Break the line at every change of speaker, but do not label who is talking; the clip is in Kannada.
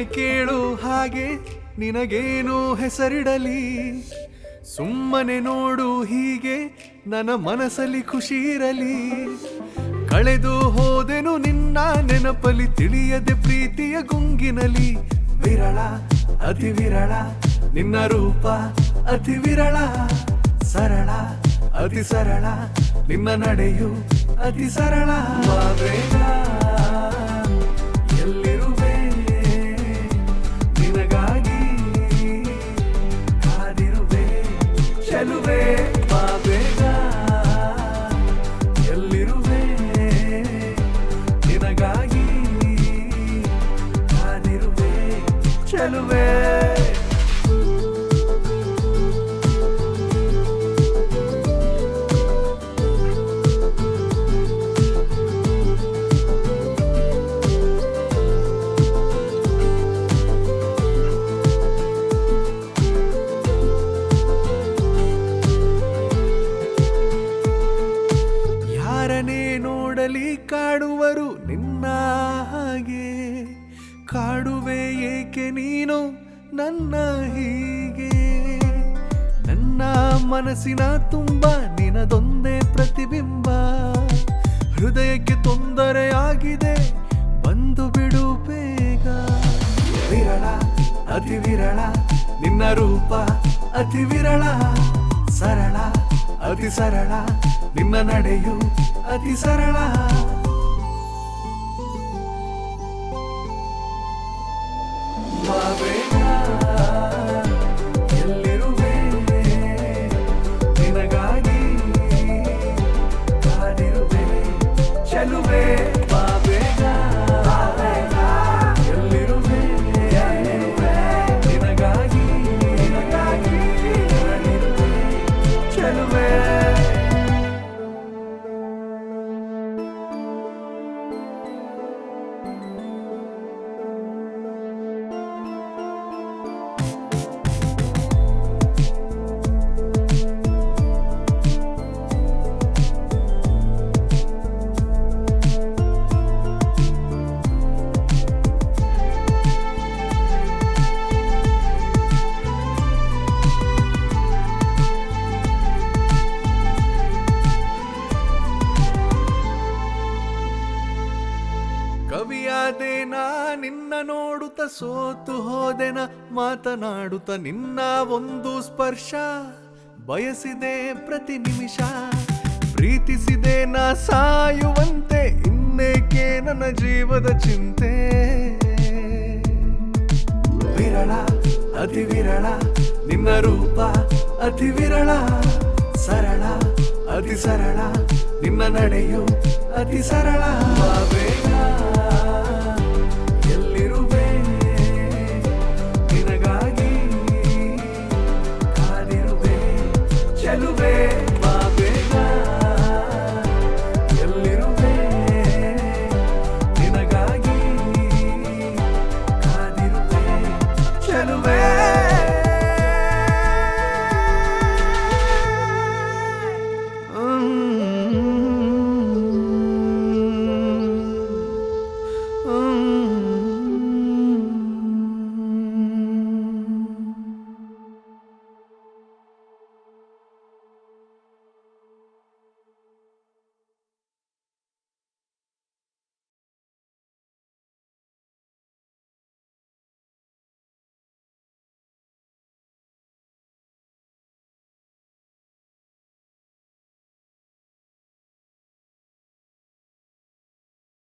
ಕೇಳು ಹಾಗೆ ನಿನಗೇನು ಹೆಸರಿಡಲಿ? ಸುಮ್ಮನೆ ನೋಡು ಹೀಗೆ ನನ್ನ ಮನಸ್ಸಲ್ಲಿ ಖುಷಿ ಇರಲಿ. ಕಳೆದು ಹೋದೆನು ನಿನ್ನ ನೆನಪಲಿ ತಿಳಿಯದೆ ಪ್ರೀತಿಯ ಗುಂಗಿನಲಿ ವಿರಳ, ಅತಿ ವಿರಳ, ನಿನ್ನ ರೂಪ ಅತಿ ವಿರಳ. ಸರಳ, ಅತಿ ಸರಳ, ನಿನ್ನ ನಡೆಯು ಅತಿ ಸರಳ. ಬಾ ನಿನ್ನ ಹಾಗೆ ಕಾಡುವೆ ಏಕೆ ನೀನು ನನ್ನ ಹೀಗೆ? ನನ್ನ ಮನಸ್ಸಿನ ತುಂಬ ನಿನದೊಂದೇ ಪ್ರತಿಬಿಂಬ. ಹೃದಯಕ್ಕೆ ತೊಂದರೆಯಾಗಿದೆ, ಬಂದು ಬಿಡು ಬೇಗ. ವಿರಳ, ಅತಿ ವಿರಳ, ನಿನ್ನ ರೂಪ ಅತಿ ವಿರಳ. ಸರಳ, ಅತಿ ಸರಳ, ನಿನ್ನ ನಡೆಯು ಅತಿ ಸರಳ. ಕವಿಯಾದೇನ ನಿನ್ನ ನೋಡುತ್ತ ಸೋತು ಹೋದೆನ, ಮಾತನಾಡುತ್ತ ನಿನ್ನ ಒಂದು ಸ್ಪರ್ಶ. ಬಯಸಿದೆ ಪ್ರತಿ ನಿಮಿಷ, ಪ್ರೀತಿಸಿದೆ ನ ಸಾಯುವಂತೆ, ಇನ್ನೇಕೆ ನನ್ನ ಜೀವದ ಚಿಂತೆ. ವಿರಳ, ಅತಿ ವಿರಳ, ನಿನ್ನ ರೂಪ ಅತಿ ವಿರಳ. ಸರಳ, ಅತಿ ಸರಳ, ನಿನ್ನ ನಡೆಯು ಅತಿ ಸರಳ.